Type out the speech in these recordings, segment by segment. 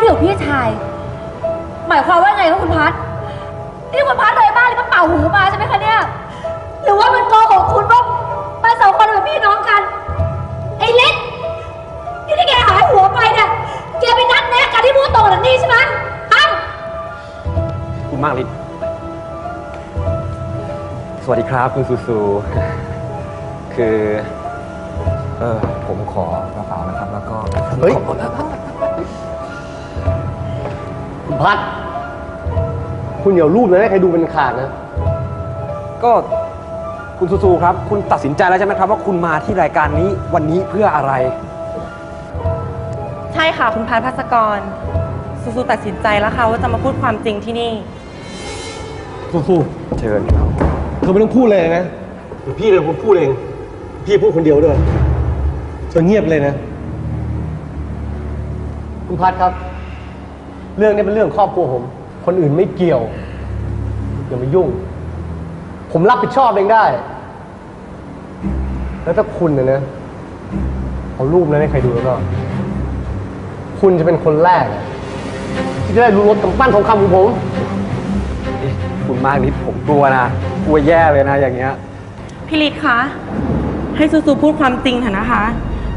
ที่ของพี่ชาย หมายความว่าไงคะคุณพัดนี่คุณพัดเลยบ้านเลยมาเป่าหูมาใช่ไหมคะเนี่ย หรือว่ามันโกหกคุณว่ามันสองคนเป็นพี่น้องกัน ไอ้เล็กนี่ที่แกหายหัวไปเนี่ยแกไปนัดแนะกันที่พูดตรงกับนี่ใช่ไหมอ้าวคุณมากลิศสวัสดีครับคุณซูซู คือ เออผมขอกระเป๋านะครับ แล้วก็เฮ้ย ขอคุณ พัด คุณอย่ารูปนะให้ใครดูเป็นขาดนะ ก็คุณซูซูครับ คุณตัดสินใจแล้วใช่ไหมครับ ว่าคุณมาที่รายการนี้วันนี้เพื่ออะไร ใช่ค่ะ คุณพัฒพัสกรซูซูตัดสินใจแล้วค่ะว่าจะมาพูดความจริงที่นี่สู้เชิญครับๆเธอไม่ต้องพูดเลยนะเดี๋ยวพี่เลยผมพูดเอง พี่พูดคนเดียวด้วยเธอเงียบเลยนะ คุณพัดครับ เรื่องนี้เป็นเรื่องครอบครัวผม คนอื่นไม่เกี่ยวอย่ามายุ่ง ผมรับผิดชอบเองได้ แล้วถ้าคุณนะนะเอารูปนั้นให้ใครดูแล้วก็ คุณจะเป็นคนแรกอะที่จะได้รู้รสกำปั้นทองคำของผมคุณมากลิศผมกลัวนะกลัวแย่เลยนะ อย่างเงี้ย พี่ลิศคะ ให้ซูซูพูดความจริงเถอะนะคะ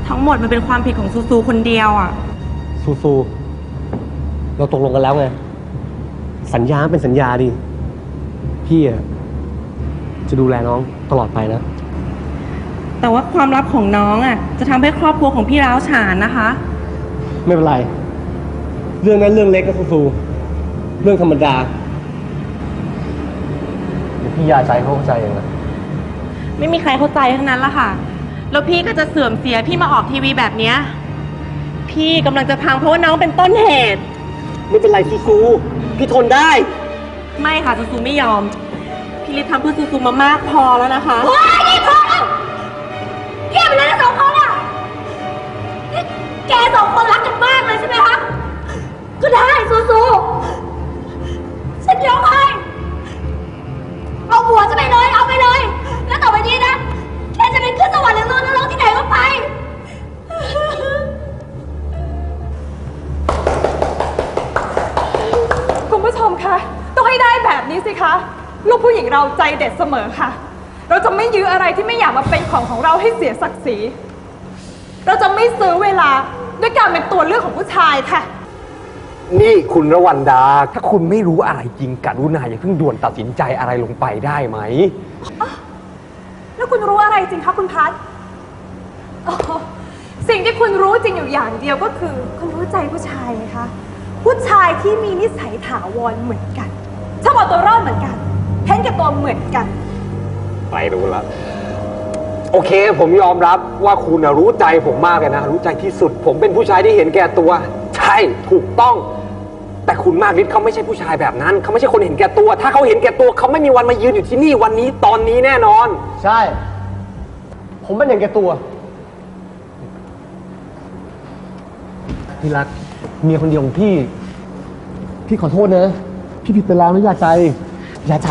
ทั้งหมดมันเป็นความผิดของซูซูคนเดียวอะ ซูซู เราตกลงกันแล้วไง สัญญาเป็นสัญญาดิ พี่อะจะดูแลน้องตลอดไปนะ แต่ว่าความลับของน้องอะ จะทำให้ครอบครัวของพี่ร้าวฉานนะคะ ไม่เป็นไร เรื่องนั้นเรื่องเล็กก็ซูซูเรื่องธรรมดาเดี๋ยวพี่ยาใจเขาเข้าใจเองนะไม่มีใครเข้าใจทั้งนั้นละค่ะ แล้วพี่ก็จะเสื่อมเสียพี่มาออกทีวีแบบเนี้ยพี่กำลังจะพังเพราะว่าน้องเป็นต้นเหตุ ไม่เป็นไรซูซู พี่ทนได้ ไม่ค่ะซูซูไม่ยอม พี่ลิศทำเพื่อซูซูมามากพอแล้วนะคะโอ๊ยนี่พอแล้วแกเป็นอะไรกันสอง เราใจเด็ดเสมอค่ะ เราจะไม่ยื้ออะไรที่ไม่อยากมาเป็นของของเราให้เสียศักดิ์ศรี เราจะไม่ซื้อเวลาด้วยการเป็นตัวเลือกของผู้ชายค่ะ นี่คุณระวันดา ถ้าคุณไม่รู้อะไรจริงกรุณาอย่าเพิ่งด่วนตัดสินใจอะไรลงไปได้ไหม แล้วคุณรู้อะไรจริงคะคุณพัทอ๋อสิ่งที่คุณรู้จริงอยู่อย่างเดียวก็คือ คุณรู้ใจผู้ชายไงคะผู้ชายที่มีนิสัยถาวรเหมือนกันชอบเอาตัวรอดเหมือนกัน เห็นแก่ตัวเหมือนกัน ไปรู้แล้วโอเค ผมยอมรับว่าคุณนะรู้ใจผมมากเลยนะ รู้ใจที่สุด ผมเป็นผู้ชายที่เห็นแก่ตัว ใช่ถูกต้อง แต่คุณมากฤทธิ์เขาไม่ใช่ผู้ชายแบบนั้น เขาไม่ใช่คนเห็นแก่ตัว ถ้าเขาเห็นแก่ตัวเขาไม่มีวันมายืนอยู่ที่นี่วันนี้ตอนนี้แน่นอน ใช่ ผมเป็นอย่างแกตัว พี่รักเมียคนเดียวของพี่ พี่ขอโทษนะ พี่ผิดไปแล้วนะยาใจ ยาใจ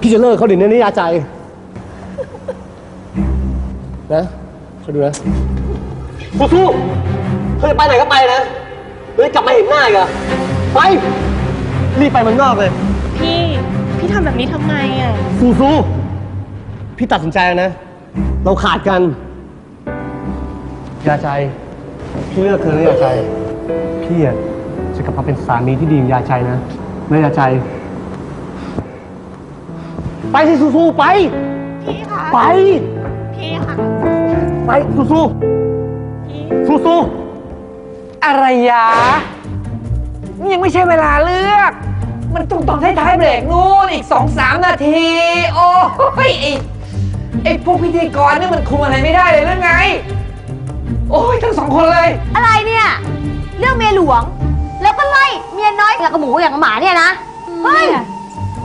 พี่จะเลิกเขาเดี๋ยวนี้นะยาใจ นะขอดูนะสู้ๆเธอจะไปไหนก็ไปนะเฮ้ยกลับมาเห็นหน้าอีกอะไป รีบไปเมืองนอกเลย พี่ พี่ทำแบบนี้ทำไมอะสู้สู้พี่ตัดสินใจแล้วนะ เราขาดกันยาใจ พี่เลือกเธอนะยาใจ พี่อะจะกลับมาเป็นสามีที่ดีของยาใจนะ นะยาใจ ไปสิสู้สู้ไป พี่คะไป พี่ค่ะไปสู้สู้พี่สู้สู้อะไรยะนี่ยังไม่ใช่เวลาเลือก มันต้องตอนท้ายๆเบรกนู่นอีกสองสามนาที โอ้ยไอ้ไอ้พวกพิธีกรนี่มันคุมอะไรไม่ได้เลยหรือไง โอ้ยทั้งสองคนเลย อะไรเนี่ย เรื่องเมียหลวง แล้วก็ไล่เมียน้อยอย่างกับหมูอย่างกับหมาเนี่ยนะ เฮ้ย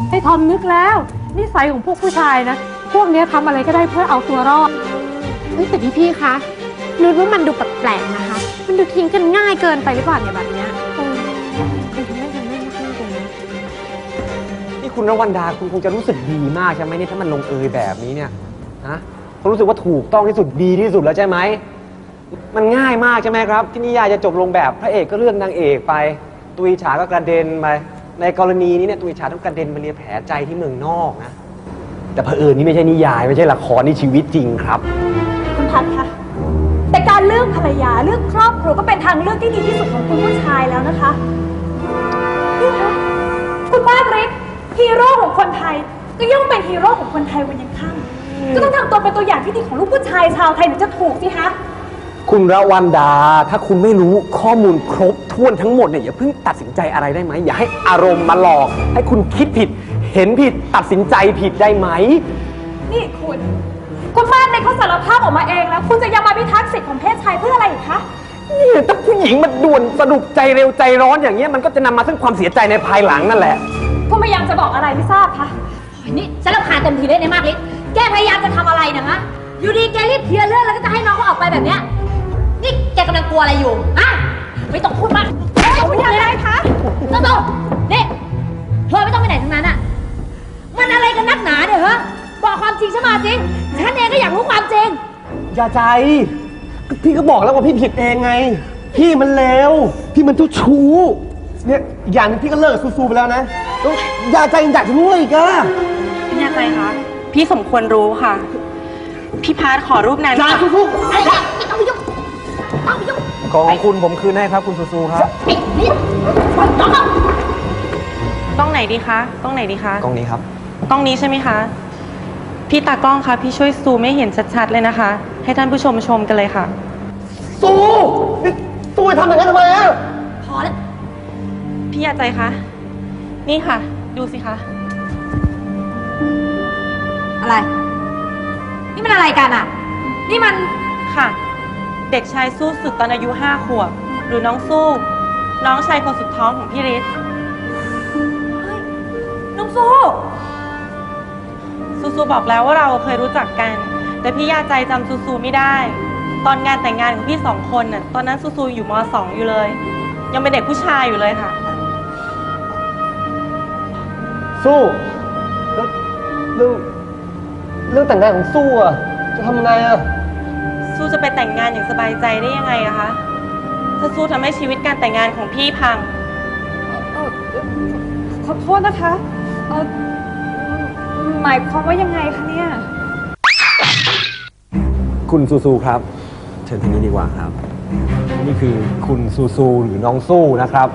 ให้ทอมนึกแล้วนิสัยของพวกผู้ชายนะ พวกเนี้ยทำอะไรก็ได้เพื่อเอาตัวรอดเฮ้ยแต่พี่พี่ๆคะนึกว่ามันดูแปลกๆนะคะ มันดูทิ้งกันง่ายเกินไปหรือเปล่าเนี่ยแบบเนี้ยเออดูทำได้ทำได้ไม่ค่อยเลยนะนี่คุณระวันดาคุณคงจะรู้สึกดีมากใช่ไหมเนี่ยถ้ามันลงเอยแบบนี้เนี่ยฮะคุณรู้สึกว่าถูกต้องที่สุดดีที่สุดแล้วใช่ไหม มันง่ายมากใช่ไหมครับ ที่นิยายจะจบลงแบบพระเอกก็เลือกนางเอกไป ตุยฉาก็กระเด็นไปในกรณีนี้เนี่ยตุยฉาต้องกระเด็นไปเรียแผลใจที่เมืองนอกนะแต่เผอิญนี่ไม่ใช่นิยายไม่ใช่ละครนี่ชีวิตจริงครับ คุณพัดคะแต่การเลือกภรรยาเลือกครอบครัวก็เป็นทางเลือกที่ดีที่สุดของคุณผู้ชายแล้วนะคะนี่คะคุณมากฤทธิ์ฮีโร่ของคนไทย ก็ย่อมเป็นฮีโร่ของคนไทยวันยังค่ำก็ต้องทำตัวเป็นตัวอย่างที่ดีของลูกผู้ชายชาวไทยถึงจะถูกสิคะ คุณระวันดา ถ้าคุณไม่รู้ข้อมูลครบถ้วนทั้งหมดเนี่ยอย่าเพิ่งตัดสินใจอะไรได้ไหม อย่าให้อารมณ์มาหลอก ให้คุณคิดผิด เห็นผิดตัดสินใจผิดได้ไหม นี่คุณ คุณมากในเขาสารภาพออกมาเองแล้ว คุณจะยังมาพิทักษ์สิทธิ์ของเพศชายเพื่ออะไรอีกคะเนี่ยถ้าผู้หญิงมันด่วนสรุปใจเร็วใจร้อนอย่างเงี้ยมันก็จะนำมาซึ่งความเสียใจในภายหลังนั่นแหละ คุณพยายามจะบอกอะไรไม่ทราบคะนี่ฉันรำคาญเต็มทีเลยในมากลิศแกพยายามจะทำอะไรนะฮะอยู่ดีแกรีบเคลียร์เรื่องแล้วก็จะให้น้องเขาออกไปแบบเนี้ย นี่แกกำลังกลัวอะไรอยู่อะไม่ต้องพูดมากไม่ต้องพูดเลยนะคะต้องต้องนี่เธอไม่ต้องไปไหนทั้งนั้นอะมันอะไรกันนักหนาเนี่ยฮะบอกความจริงฉันมาจริง ฉันเองก็อยากรู้ความจริง อย่าใจ พี่ก็บอกแล้วว่าพี่ผิดเองไง พี่มันเลวพี่มันเจ้าชู้เนี่ยอีกอย่างหนึงพี่ก็เลิกกับซูๆไปแล้วนะแล้วอย่าใจยังอยากจะรู้อะไรอีกอะพี่แน่ใจคะพี่สมควรรู้ค่ะ พี่พาร์ทขอรูปนั้นอย่าค่ะซูอะไรนะไม่ต้องไปยุ่งไม่ ต้องไปยุ่งของคุณผมคืนให้ครับคุณซูซูครับไอ้นี่น้องเอาต้องไหนดีคะต้องไหนดีคะ กล้องนี้ครับต้องนี้ใช่ไหมคะ พี่ตากล้องคะ พี่ช่วยซูมให้เห็นชัดๆเลยนะคะ ให้ท่านผู้ชมชมกันเลยค่ะๆซูนี่ซูไปทำอย่างนั้นทำไมอะพอแล้วพี่ยาใจคะ นี่ค่ะ ดูสิคะ อะไร นี่มันอะไรกันอะ นี่มันค่ะ เด็กชายสู้สุดตอนอายุห้าขวบ หรือน้องสู้ น้องชายคนสุดท้องของพี่ฤทธิ์น้องสู้ซูซูบอกแล้วว่าเราเคยรู้จักกัน แต่พี่ยาใจจำซูซูไม่ได้ ตอนงานแต่งงานของพี่สองคนน่ะตอนนั้นซูซูอยู่มสองอยู่เลย ยังเป็นเด็กผู้ชายอยู่เลยค่ะ สู้แล้วเรื่องเรื่องแต่งงานของสู้อะจะทำยังไงอะ สู้จะไปแต่งงานอย่างสบายใจได้ยังไงอะคะ ถ้าสู้ทำให้ชีวิตการแต่งงานของพี่พัง เอ่อขอโทษนะคะเอ่อหมายความว่ายังไงคะเนี่ย คุณซูซูครับ เชิญทางนี้ดีกว่าครับ นี่คือคุณซูซูหรือน้องสู้นะครับ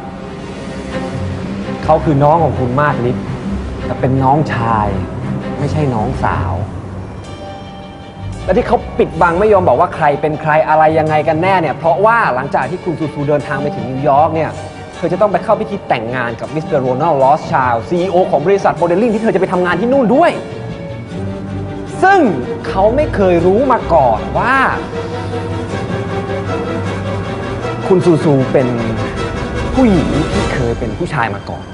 เขาคือน้องของคุณมากนิดแต่เป็นน้องชาย ไม่ใช่น้องสาว และที่เขาปิดบังไม่ยอมบอกว่าใครเป็นใครอะไรยังไงกันแน่เนี่ยเพราะว่าหลังจากที่คุณซูซูเดินทางไปถึงนิวยอร์กเนี่ยเธอจะต้องไปเข้าพิธีแต่งงานกับมิสเตอร์โรนัลด์ลอสชาลซีอของบริษัทโมเดลลิ่งที่เธอจะไปทำงานที่นู่นด้วย ซึ่งเขาไม่เคยรู้มาก่อนว่า คุณซูซูเป็นผู้หญิงที่เคยเป็นผู้ชายมาก่อน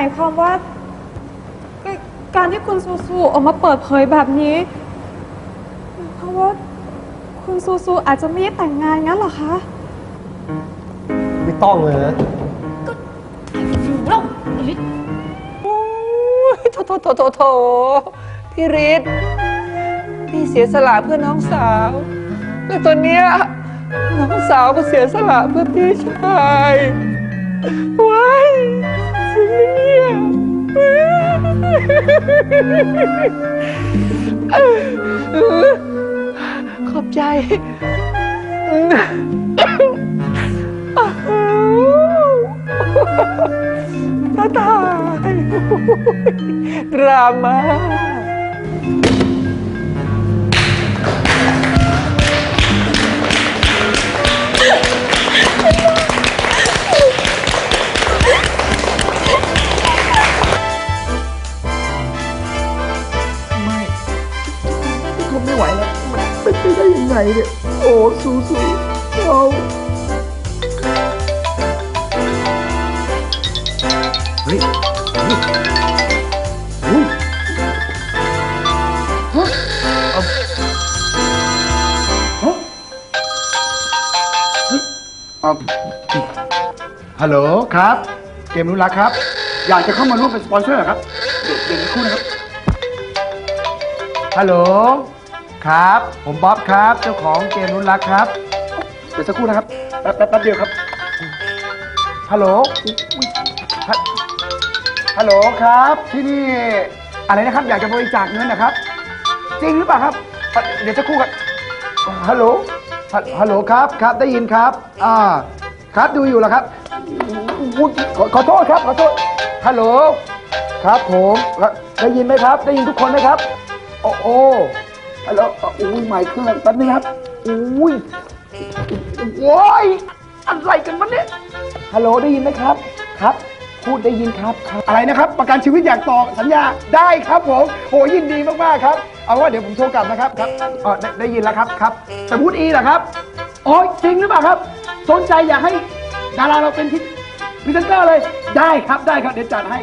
ายความว่าก็การที่คุณซูซูออกมาเปิดเผยแบบนี้ เพราะว่าคุณซูซูอาจจะไม่ได้แต่งงานงั้นเหรอคะ ไม่ต้องเลยนะอยู่แล้วไอ้ฤทธิ์โอ้ยโถโถโถโถโถพี่ฤทธิ์พี่เสียสละเพื่อน้องสาว และตอนเนี้ยน้องสาวก็เสียสละเพื่อพี่ชายว้ายจริงไหม เนี่ยขอบใจ ตาตายดราม่า เนี่ย โอ้สู้สู้เอาฮัลโหลครับ เกมรุนรักครับ อยากจะเข้ามาร่วมเป็นสปอนเซอร์ครับ เดี๋ยวสักครู่นะครับ ฮัลโหล ครับ ผมบ๊อบครับ เจ้าของเกมรุ่นรักครับ เดี๋ยวสักครู่นะครับแป๊บแป๊บแป๊บเดียวครับฮัลโหลอุ๊ยฮัลฮัลโหลครับ ที่นี่อะไรนะครับ อยากจะบริจาคเงินนะครับ จริงหรือเปล่าครับเดี๋ยวสักครู่ครับฮัลโหลฮัลฮัลโหลครับครับได้ยินครับอ่าครับดูอยู่แล้วครับอุ๊ยขอขอโทษครับขอโทษฮัลโหลครับผมได้ยินไหมครับ ได้ยินทุกคนไหมครับ โอ้โอ้ ฮัลโหลอะอุ้ยใหม่เครื่องแป๊บนึงครับอุ้ยโอ้ยอะไรกันวะเนี่ยฮัลโหลได้ยินไหมครับครับ พูดได้ยินครับครับ อะไรนะครับ ประกันชีวิตอยากต่อสัญญาได้ครับผมโหยินดีมากๆครับ เอาว่าเดี๋ยวผมโทรกลับนะครับครับอ๋อได้ได้ยินแล้วครับครับแต่พูดอีเหรอครับโอ้ยจริงหรือเปล่าครับสนใจอยากให้ดาราเราเป็นพรีพรีเซนเตอร์เลยได้ครับได้ครับเดี๋ยวจัดให้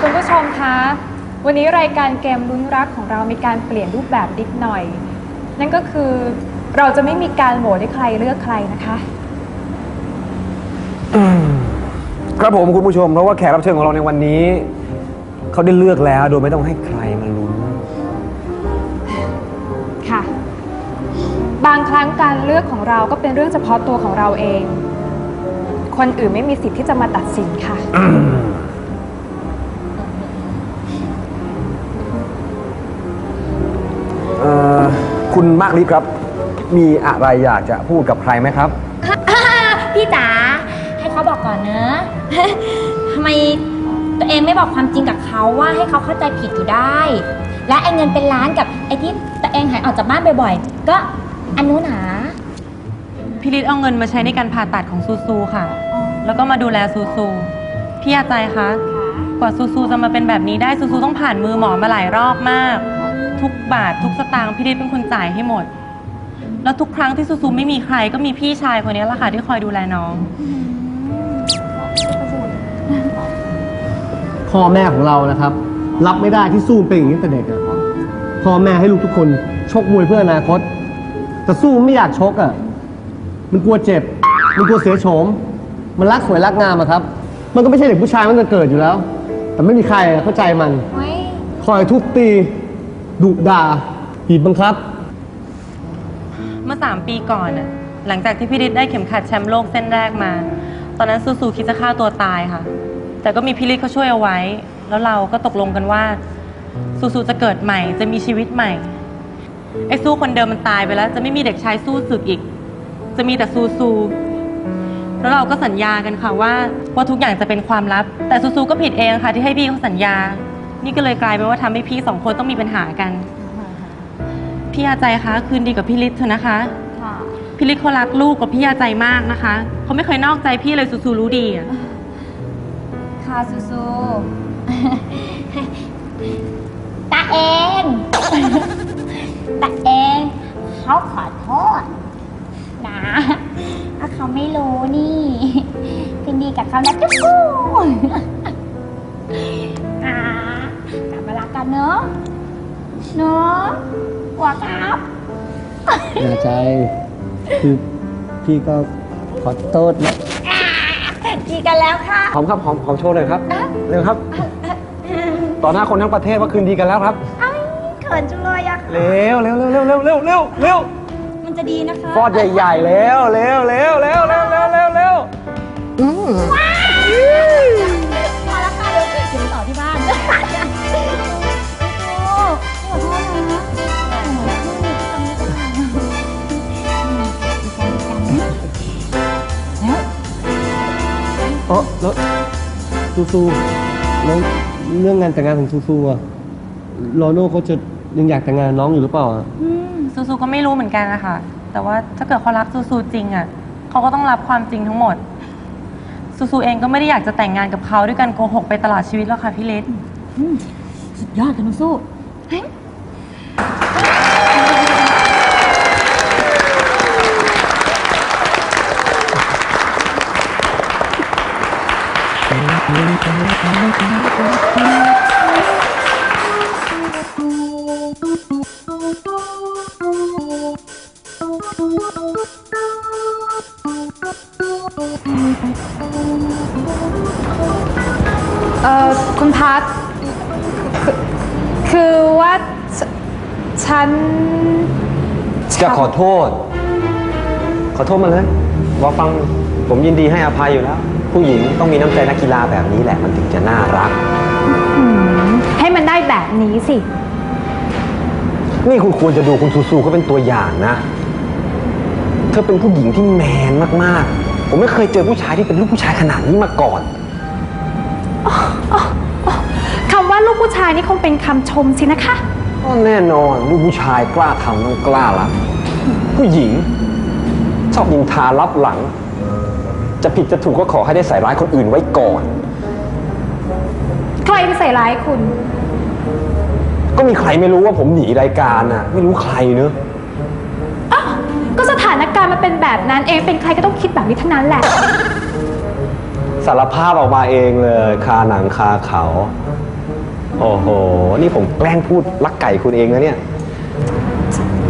คุณผู้ชมคะ วันนี้รายการเกมลุ้นรักของเรามีการเปลี่ยนรูปแบบนิดหน่อย นั่นก็คือเราจะไม่มีการโหวตให้ใครเลือกใครนะคะครับผมคุณผู้ชมเพราะว่าแขกรับเชิญของเราในวันนี้ เขาได้เลือกแล้วโดยไม่ต้องให้ใครมาลุ้นค่ะ บางครั้งการเลือกของเราก็เป็นเรื่องเฉพาะตัวของเราเอง คนอื่นไม่มีสิทธิ์ที่จะมาตัดสินค่ะ มากฤทธิ์ครับ มีอะไรอยากจะพูดกับใครไหมครับ พี่จ๋าให้เขาบอกก่อนเนอะทำไมตัวเองไม่บอกความจริงกับเขาว่าให้เขาเข้าใจผิดอยู่ได้ และไอ้เงินเป็นล้านกับไอ้ที่ตัวเองหายออกจากบ้านบ่อยๆ ก็อันนู้นหาพี่ฤทธิ์เอาเงินมาใช้ในการผ่าตัดของซูซูค่ะ แล้วก็มาดูแลซูซู พี่อาใจคะ กว่าซูซูจะมาเป็นแบบนี้ได้ซูซูต้องผ่านมือหมอมาหลายรอบมาก ทุกบาททุกสตางค์พี่ฤทธิ์เป็นคนจ่ายให้หมด แล้วทุกครั้งที่ซูซูไม่มีใครก็มีพี่ชายคนนี้แหละค่ะที่คอยดูแลน้อง พ่อแม่ของเรานะครับ รับไม่ได้ที่สู้เป็นอย่างนี้ตั้งแต่เด็กอะพ่อแม่ให้ลูกทุกคนชกมวยเพื่ออนาคต แต่สู้ไม่อยากชกอะมันกลัวเจ็บ มันกลัวเสียโฉม มันรักสวยรักงามอะครับ มันก็ไม่ใช่เด็กผู้ชายมันจะเกิดอยู่แล้ว แต่ไม่มีใครเข้าใจมัน คอยทุบตี ดุด่าบีบบังคับ เมื่อ 3 ปีก่อนน่ะหลังจากที่พี่ฤทธิ์ได้เข็มขัดแชมป์โลกเส้นแรกมา ตอนนั้นซูซูคิดจะฆ่าตัวตายค่ะ แต่ก็มีพี่ฤทธิ์เขาช่วยเอาไว้ แล้วเราก็ตกลงกันว่าซูซูจะเกิดใหม่ จะมีชีวิตใหม่ไอ้สู้คนเดิมมันตายไปแล้ว จะไม่มีเด็กชายสู้ศึกอีก จะมีแต่ซูซู แล้วเราก็สัญญากันค่ะว่าว่าทุกอย่างจะเป็นความลับ แต่ซูซูก็ผิดเองค่ะที่ให้พี่เขาสัญญา นี่ก็เลยกลายเป็นว่าทำให้พี่สองคนต้องมีปัญหากัน พี่อาใจคะคืนดีกับพี่ฤทธิ์เถอะนะคะพี่ฤทธิ์เขารักลูกกับพี่อาใจมากนะคะเขาไม่เคยนอกใจพี่เลยซูซูรู้ดีอะค่ะซูซูตาเองตาเองเขาขอโทษนะถ้าเขาไม่รู้นี่คืนดีกับเขานะจุ๊กูอ่ากลับมารัันเนอะเนอะหัวครับ อย่าใจ คือพี่ก็ขอโทษนะดีกันแล้วค่ะหอมครับหอมหอมโชว์เลยครับเร็วครับ ต่อหน้าคนทั้งประเทศว่าคืนดีกันแล้วครับเขินจังเลยอะเร็วเร็วเร็วเร็วเร็วเร็วเร็วมันจะดีนะคะ ฟอดใหญ่ๆเร็วเร็วเร็วเร็วเร็วเร็วเร็ว ออแล้วซูซูแล้วเรื่องงานแต่งงานของซูซูอะโรโน่เขาจะยังอยากแต่งงานน้องอยู่หรือเปล่าอะซูซูก็ไม่รู้เหมือนกันนะคะแต่ว่าถ้าเกิดเขารักซูซูจริงอะเขาก็ต้องรับความจริงทั้งหมด ซูซูเองก็ไม่ได้อยากจะแต่งงานกับเขาด้วยการโกหกไปตลอดชีวิตหรอกค่ะพี่ฤทธิ์สุดยอดค่ะน้องสู้เเอ่อคุณพัทคือคือว่าฉฉัน จะขอโทษ ขอโทษมาเลยว่าฟังผมยินดีให้อภัยอยู่แล้ว ผู้หญิงต้องมีน้ำใจนักกีฬาแบบนี้แหละมันถึงจะน่ารักให้มันได้แบบนี้สิ นี่คุณควรจะดูคุณซูซูเขาเป็นตัวอย่างนะ เธอเป็นผู้หญิงที่แมนมากๆ ผมไม่เคยเจอผู้ชายที่เป็นลูกผู้ชายขนาดนี้มาก่อน คำว่าลูกผู้ชายนี่คงเป็นคำชมสินะคะ ก็แน่นอนลูกผู้ชายกล้าทำต้องกล้ารับผู้หญิงชอบยินทารับหลัง จะผิดจะถูกก็ขอให้ได้ใส่ร้ายคนอื่นไว้ก่อน ใครไปใส่ร้ายคุณ ก็มีใครไม่รู้ว่าผมหนีรายการน่ะ ไม่รู้ใครเนอะอ้าวก็สถานการณ์มันเป็นแบบนั้นเอง เป็นใครก็ต้องคิดแบบนี้ทั้งนั้นแหละ สารภาพออกมาเองเลยคาหนังคาเขา โอ้โห นี่ผมแกล้งพูดรักไก่คุณเองนะเนี่ย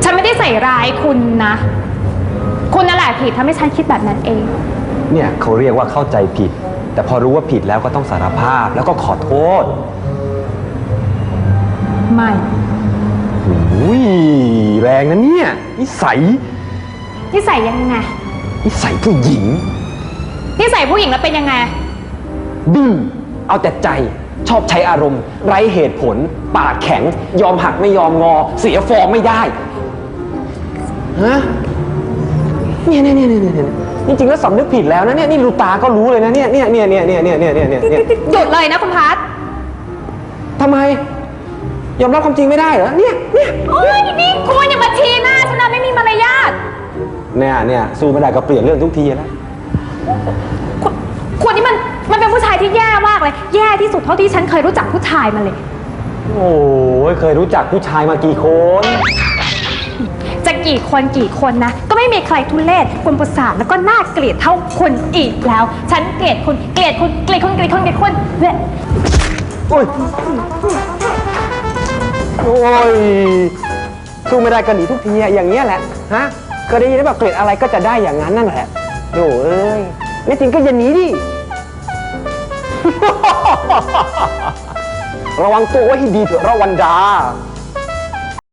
ฉันไม่ได้ใส่ร้ายคุณนะ คุณนั่นแหละผิดทำให้ฉันคิดแบบนั้นเอง เนี่ยเขาเรียกว่าเข้าใจผิด แต่พอรู้ว่าผิดแล้วก็ต้องสารภาพแล้วก็ขอโทษไม่ อุ้ยแรงนะเนี่ยนิสัยนิสัยยังไง นิสัยผู้หญิง นิสัยผู้หญิงแล้วเป็นยังไง ดื้อเอาแต่ใจชอบใช้อารมณ์ ไร้เหตุผล ปากแข็ง ยอมหักไม่ยอมงอ เสียฟอร์มไม่ได้ฮะเนี่ยเนี่ยเนี่ยเนี่ยเนี่ย จริงๆแล้วสำนึกผิดแล้วนะเนี่ยนี่ดูตาก็รู้เลยนะเนี่ยเนี่ยเนี่ยเนี่ยเนี่ยเนี่ยเนี่ยเนี่ยเนี่ยเนี่ยหยุดเลยนะคุณพัททำไม ยอมรับความจริงไม่ได้เหรอเนี่ยเนี่ยโอ้ยนี่คุณอย่ามาชี้หน้าฉันนะไม่มีมารยาทเนี่ยเนี่ยสู้ไม่ได้ก็เปลี่ยนเรื่องทุกทีแล้วคุณคุณนี่มันมันเป็นผู้ชายที่แย่มากเลย แย่ที่สุดเท่าที่ฉันเคยรู้จักผู้ชายมาเลย โอ้ยเคยรู้จักผู้ชายมากี่คนจะ กี่คนกี่คนนะ ก็ไม่มีใครทุเลศกวนประสาทแล้วก็น่าเกลียดเท่าคุณอีกแล้ว ฉันเกลียดคุณเกลียดคุณเกลียดคุณเกลียดคุณเกลียดคุณเละโอ้ย โอ้ย สู้ไม่ได้ก็หนีทุกทีอะอย่างเงี้ยแหละ ฮะเคยได้ยินไหมแบบเกลียดอะไรก็จะได้อย่างนั้นนั่นแหละโอ้เอ้ยไม่จริงก็อย่าหนีดิ ระวังตัวไว้ให้ดีเถอะระวันดา